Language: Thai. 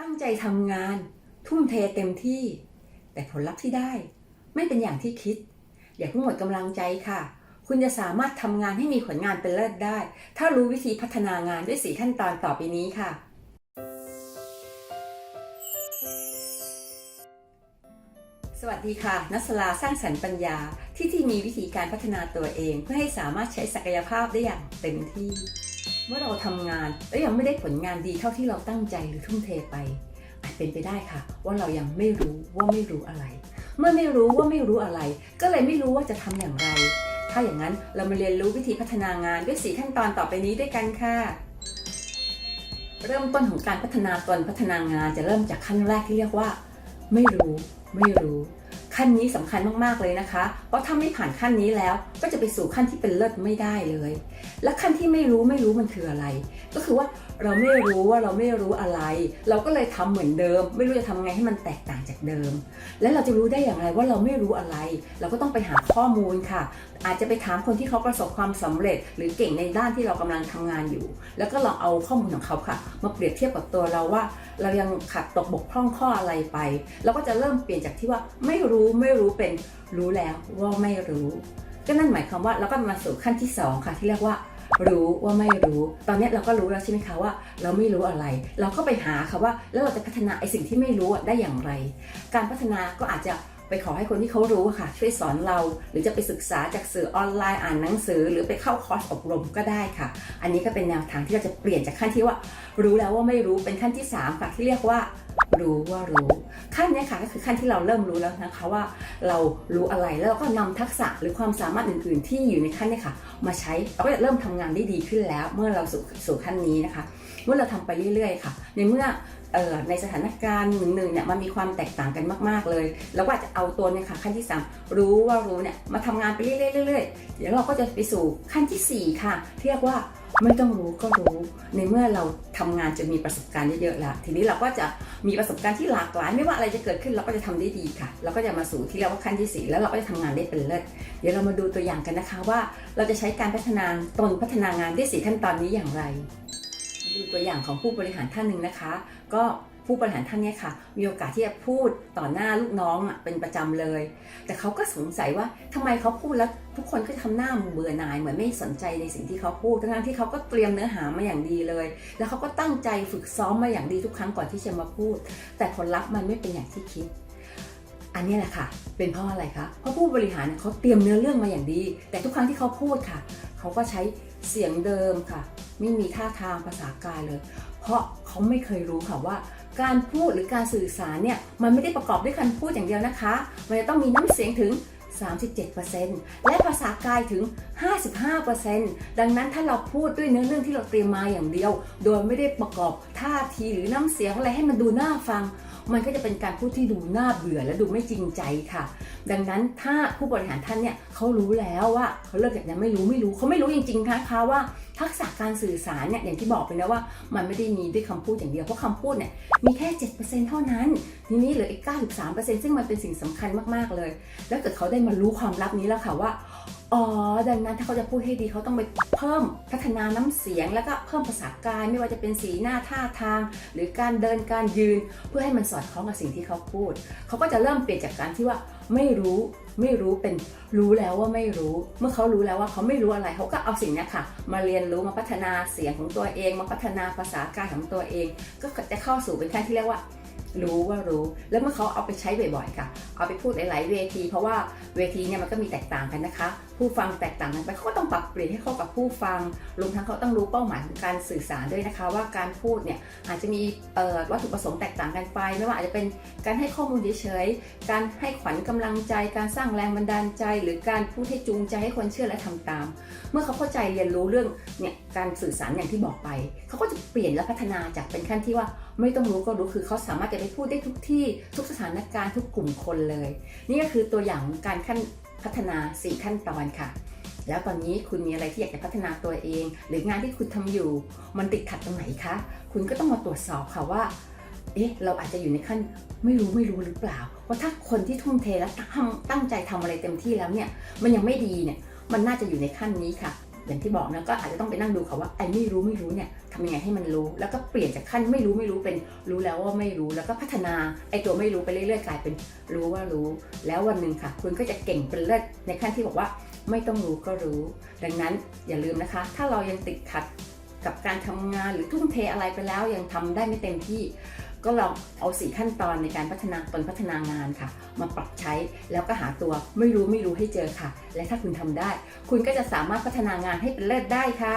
ตั้งใจทำงาน ทุ่มเทเต็มที่ แต่ผลลัพธ์ที่ได้ไม่เป็นอย่างที่คิด อย่าเพิ่งหมดกำลังใจค่ะ คุณจะสามารถทำงานให้มีผลงานเป็นเลิศได้ ถ้ารู้วิธีพัฒนางานด้วยสีขั้นตอนต่อไปนี้ค่ะ สวัสดีค่ะ นัสลาสร้างสรรค์ปัญญาที่ที่มีวิธีการพัฒนาตัวเอง เพื่อให้สามารถใช้ศักยภาพได้อย่างเต็มที่ เมื่อเราทำงานแล้วยังไม่ได้ผลงานดีเท่าที่เราตั้งใจหรือทุ่มเทไป อาจเป็นไปได้ค่ะ ว่าเรายังไม่รู้ว่าไม่รู้อะไร เมื่อไม่รู้ว่าไม่รู้อะไร ก็เลยไม่รู้ว่าจะทำอย่างไร ถ้าอย่างนั้นเรามาเรียนรู้วิธีพัฒนางานด้วยสีขั้นตอนต่อไปนี้ด้วยกันค่ะเริ่มต้นของการพัฒนาตนพัฒนางานจะเริ่มจากขั้นแรกที่เรียกว่า ไม่รู้ ไม่รู้ ขั้นนี้สำคัญมากๆเลยนะคะ เพราะถ้าไม่ผ่านขั้นนี้แล้วก็จะไปสู่ขั้นที่เป็นเลิศไม่ได้เลย และขั้นที่ไม่รู้ไม่รู้มันคืออะไร ก็คือว่าเราไม่รู้ว่าเราไม่รู้อะไร เราก็เลยทำเหมือนเดิม ไม่รู้จะทำไงให้มันแตกต่างจากเดิม และเราจะรู้ได้อย่างไรว่าเราไม่รู้อะไร เราก็ต้องไปหาข้อมูลค่ะ อาจจะไปถามคนที่เขาประสบความสำเร็จ หรือเก่งในด้านที่เรากำลังทำงานอยู่ แล้วก็ลองเอาข้อมูลของเขาค่ะ มาเปรียบเทียบกับตัวเราว่า เรายังขาดตกบกพร่องข้ออะไรไป เราก็จะเริ่มเปลี่ยนจากที่ว่าไม่รู้ไม่รู้เป็นรู้แล้วว่าไม่รู้ ก็นั่นหมายความว่าเราก็มาสู่ขั้นที่สองค่ะ ที่เรียกว่า รู้ว่าไม่รู้ ตอนนี้เราก็รู้แล้วใช่ไหมคะว่า เราไม่รู้อะไร เราก็ไปหาค่ะว่า แล้วเราจะพัฒนาไอสิ่งที่ไม่รู้ได้อย่างไร การพัฒนาก็อาจจะ ไปขอให้คนที่เขารู้ค่ะ ช่วยสอนเรา หรือจะไปศึกษาจากสื่อออนไลน์อ่านหนังสือ หรือไปเข้าคอร์สอบรมก็ได้ค่ะ อันนี้ก็เป็นแนวทางที่เราจะเปลี่ยนจากขั้นที่ว่า รู้แล้วว่าไม่รู้เป็นขั้นที่สามค่ะที่เรียกว่ารู้ว่ารู้ขั้นนี้ค่ะก็คือขั้นที่เราเริ่มรู้แล้วนะคะว่า เรารู้อะไรแล้วเราก็นำทักษะหรือความสามารถอื่น ๆ ที่อยู่ในขั้นนี้ค่ะ มาใช้เราก็จะเริ่มทำงานได้ดีขึ้นแล้ว เมื่อเราสู่สู่ขั้นนี้นะคะ เมื่อเราทำไปเรื่อย ๆ ค่ะ ในเมื่อ ในสถานการณ์หนึ่งๆเนี่ยมันมีความแตกต่างกันมาก ๆเลย แล้วก็อาจจะเอาตัวเนี่ยค่ะขั้นที่ 3 รู้ว่ารู้เนี่ยมาทำงานไปเรื่อยๆเดี๋ยวเราก็จะไปสู่ขั้นทีสี่ 4 ค่ะ เรียกว่าไม่ต้องรู้ก็รู้ ในเมื่อเราทำงานจนมีประสบการณ์เยอะๆแล้วทีนี้เราก็จะมีประสบการณ์ที่หลากหลาย ไม่ว่าอะไรจะเกิดขึ้นเราก็จะทำได้ดีค่ะ เราก็จะมาสู่ที่เรียกว่าขั้นที่สี่แล้วเราก็จะทำงานได้เป็นเลิศเดี๋ยวเรามาดูตัวอย่างกันนะคะว่า เราจะใช้การพัฒนาตนพัฒนางานได้สี่ขั้นตอนนี้อย่างไร ดูตัวอย่างของผู้บริหารท่านหนึ่งนะคะ ก็ผู้บริหารท่านเนี้ค่ะ มีโอกาสที่จะพูดต่อหน้าลูกน้องอะเป็นประจำเลย แต่เขาก็สงสัยว่าทำไมเขาพูดแล้วทุกคนก็ทำหน้าเบื่อหน่ายเหมือนไม่สนใจในสิ่งที่เขาพูดทั้งที่เขาก็เตรียมเนื้อหามาอย่างดีเลย แล้วเขาก็ตั้งใจฝึกซ้อมมาอย่างดีทุกครั้งก่อนที่จะมาพูด แต่ผลลัพธ์มันไม่เป็นอย่างที่คิด อันนี้แหละค่ะ เป็นเพราะอะไรคะเพราะผู้บริหารเขาเตรียมเนื้อเรื่องมาอย่างดี แต่ทุกครั้งที่เขาพูดค่ะ เขาก็ใช้เสียงเดิมค่ะ ไม่มีท่าทางภาษากายเลย เพราะเขาไม่เคยรู้ค่ะว่า การพูดหรือการสื่อสารเนี่ยมันไม่ได้ประกอบด้วยการพูดอย่างเดียวนะคะ มันจะต้องมีน้ำเสียงถึง 37%และภาษากายถึง 55%ดังนั้นถ้าเราพูดด้วยเนื้อเรื่องที่เราเตรียมมาอย่างเดียว โดยไม่ได้ประกอบท่าทีหรือน้ำเสียงอะไรให้มันดูน่าฟัง มันก็จะเป็นการพูดที่ดูน่าเบื่อและดูไม่จริงใจค่ะ ดังนั้นถ้าผู้บริหารท่านเนี่ยเขารู้แล้วว่าเขาเลิกจากนั้นไม่รู้ไม่รู้เขาไม่รู้จริงๆนะคะว่าทักษะการสื่อสารเนี่ยอย่างที่บอกไปนะว่า มันไม่ได้มีด้วยคำพูดอย่างเดียวเพราะคำพูดเนี่ยมีแค่ 7%เท่านั้น ทีนี้เหลืออีก 93%ซึ่งมันเป็นสิ่งสำคัญมากๆเลย แล้วเกิดเขาได้มารู้ความลับนี้แล้วค่ะว่า อ๋อ ดังนั้นถ้าเขาจะพูดให้ดีเขาต้องไปเพิ่มพัฒนาน้ำเสียง แล้วก็เพิ่มภาษากาย ไม่ว่าจะเป็นสีหน้าท่าทาง หรือการเดินการยืน เพื่อให้มันสอดคล้องกับสิ่งที่เขาพูด เขาก็จะเริ่มเปลี่ยนจากการที่ว่าไม่รู้ไม่รู้เป็นรู้แล้วว่าไม่รู้ เมื่อเขารู้แล้วว่าเขาไม่รู้อะไรเขาก็เอาสิ่งนี้ค่ะ มาเรียนรู้มาพัฒนาเสียงของตัวเอง มาพัฒนาภาษากายของตัวเอง ก็จะเข้าสู่เป็นขั้นที่เรียกว่ารู้ว่ารู้ แล้วเมื่อเขาเอาไปใช้บ่อยๆ ค่ะ เอาไปพูดหลาย ๆ เวที เพราะว่าเวทีเนี่ยมันก็มีแตกต่างกันนะคะ ผู้ฟังแตกต่างกันไปเขาก็ต้องปรับเปลี่ยนให้เข้ากับผู้ฟังรวมทั้งเขาต้องรู้เป้าหมายของการสื่อสารด้วยนะคะ ว่าการพูดเนี่ยอาจจะมีวัตถุประสงค์แตกต่างกันไป ไม่ว่าอาจจะเป็นการให้ข้อมูลเฉยๆ การให้ขวัญกำลังใจ การสร้างแรงบันดาลใจ หรือการพูดให้จูงใจให้คนเชื่อและทำตาม เมื่อเขาเข้าใจเรียนรู้เรื่องเนี่ยการสื่อสารอย่างที่บอกไป เขาก็จะเปลี่ยนและพัฒนาจากเป็นขั้นที่ว่าไม่ต้องรู้ก็รู้คือเขาสามารถจะไปพูดได้ทุกที่ทุกสถานการณ์ทุกกลุ่มคนเลย นี่ก็คือตัวอย่างของการขั้นพัฒนา 4 ขั้นตอนค่ะ แล้วตอนนี้คุณมีอะไรที่อยากจะพัฒนาตัวเอง หรืองานที่คุณทำอยู่ มันติดขัดตรงไหนคะคุณก็ต้องมาตรวจสอบค่ะว่าเอ๊ะเราอาจจะอยู่ในขั้นไม่รู้ไม่รู้หรือเปล่าว่าถ้าคนที่ทุ่มเทและตั้งตั้งใจทำอะไรเต็มที่แล้วเนี่ยมันยังไม่ดีเนี่ยมันน่าจะอยู่ในขั้นนี้ค่ะ อย่างที่บอกนะก็อาจจะต้องไปนั่งดูค่ะว่าไอ้ไม่รู้ไม่รู้เนี่ยทำยังไงให้มันรู้ แล้วก็เปลี่ยนจากขั้นไม่รู้ไม่รู้เป็นรู้แล้วว่าไม่รู้แล้วก็พัฒนาไอ้ตัวไม่รู้ไปเรื่อยๆกลายเป็นรู้ว่ารู้ แล้ววันหนึ่งค่ะ คุณก็จะเก่งเป็นเลิศในขั้นที่บอกว่าไม่ต้องรู้ก็รู้ ดังนั้นอย่าลืมนะคะ ถ้าเรายังติดขัดกับการทำงานหรือทุ่มเทอะไรไปแล้วยังทำได้ไม่เต็มที่ ก็ลองเอาสี่ขั้นตอนในการพัฒนาตนพัฒนางานค่ะ มาปรับใช้แล้วก็หาตัวไม่รู้ไม่รู้ให้เจอค่ะ และถ้าคุณทำได้ คุณก็จะสามารถพัฒนางานให้เป็นเลิศได้ค่ะ